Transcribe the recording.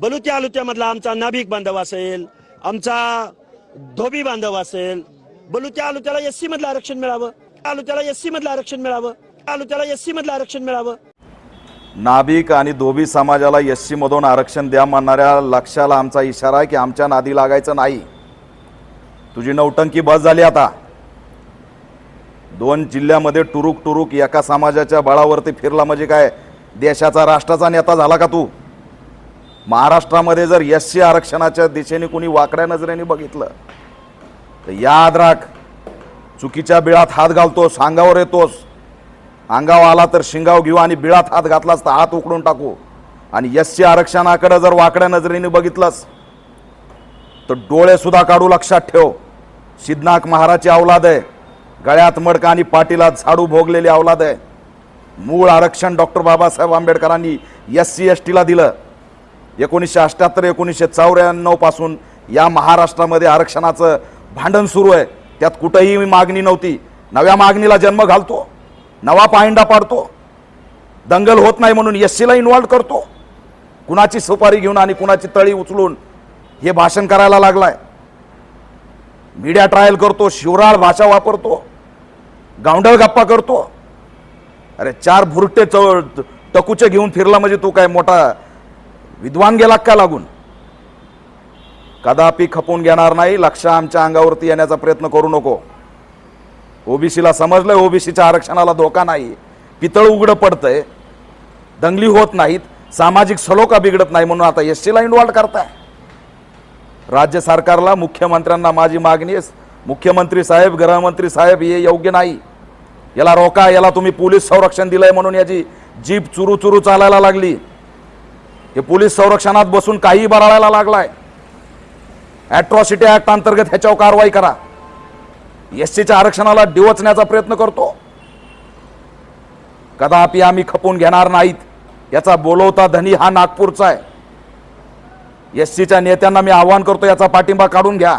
बलुत्या आलुत्यामधला आमचा नाभिक बांधव असेल आमचा धोबी बांधव असेल बलुत्या आलुत्याला एस सी मधलं आरक्षण मिळावं आलुत्याला एस सी मधलं आरक्षण मिळावं आलुत्याला एस सी मधलं आरक्षण मिळावं. नाभिक आणि धोबी समाजाला एस सी मधून आरक्षण द्या म्हणणाऱ्या लक्षाला आमचा इशारा आहे की आमच्या नादी लागायचं नाही. तुझी नौटंकी बस झाली आता. दोन जिल्ह्यामध्ये टुरुक टुरुक एका समाजाच्या बळावरती फिरला म्हणजे काय? देशाचा राष्ट्राचा नेता झाला का तू? महाराष्ट्रामध्ये जर एस सी आरक्षणाच्या दिशेने कुणी वाकड्या नजरेने बघितलं तर याद राख चुकीच्या बिळात हात घालतोस अंगावर येतोस. अंगाव आला तर शिंगाव घेऊ आणि बिळात हात घातलास तर हात उकडून टाकू. आणि एस सी आरक्षणाकडे जर वाकड्या नजरेने बघितलंस तर डोळेसुद्धा काढू लक्षात ठेव. सिद्धनाथ महाराजची अवलाद आहे. गळ्यात मडका आणि पाटीला झाडू भोगलेली अवलाद आहे. मूळ आरक्षण डॉक्टर बाबासाहेब आंबेडकरांनी एस सी एस टीला दिलं. एकोणीसशे अठ्ठ्याहत्तर एकोणीसशे चौऱ्याण्णवपासून या महाराष्ट्रामध्ये आरक्षणाचं भांडण सुरू आहे. त्यात कुठंही मागणी नव्हती. नव्या मागणीला जन्म घालतो नवा पाहिंडा पाडतो दंगल होत नाही म्हणून एस सीला इन्व्हॉल्व करतो. कुणाची सुपारी घेऊन आणि कुणाची तळी उचलून हे भाषण करायला लागलाय. मीडिया ट्रायल करतो शिवराळ भाषा वापरतो गावंडळ गप्पा करतो. अरे चार भुरटे च टकूचे घेऊन फिरला म्हणजे तू काय मोठा विद्वान गेला का लागून? कदापि खपून घेणार नाही लक्ष आमच्या अंगावरती येण्याचा प्रयत्न करू नको. ओबीसीला समजलंय ओबीसीच्या आरक्षणाला धोका नाही. पितळ उघडं पडतंय. दंगली होत नाहीत. सामाजिक सलोखा बिघडत नाही म्हणून आता एस सीला इन्व्हॉल्व करताय. राज्य सरकारला मुख्यमंत्र्यांना माझी मागणी मुख्यमंत्री साहेब गृहमंत्री साहेब हे योग्य नाही. याला रोका याला तुम्ही पोलीस संरक्षण दिलंय म्हणून याची जीप चुरू चुरू चालायला लागली. हे पोलीस संरक्षणात बसून काही बराळायला लागलाय. ॲट्रॉसिटी ॲक्ट अंतर्गत ह्याच्यावर कारवाई करा. एस सीच्या आरक्षणाला डिवचण्याचा प्रयत्न करतो. कदापि आम्ही खपून घेणार नाहीत. याचा बोलवता धनी हा नागपूरचा आहे. एस सीच्या नेत्यांना मी आवाहन करतो याचा पाठिंबा काढून घ्या.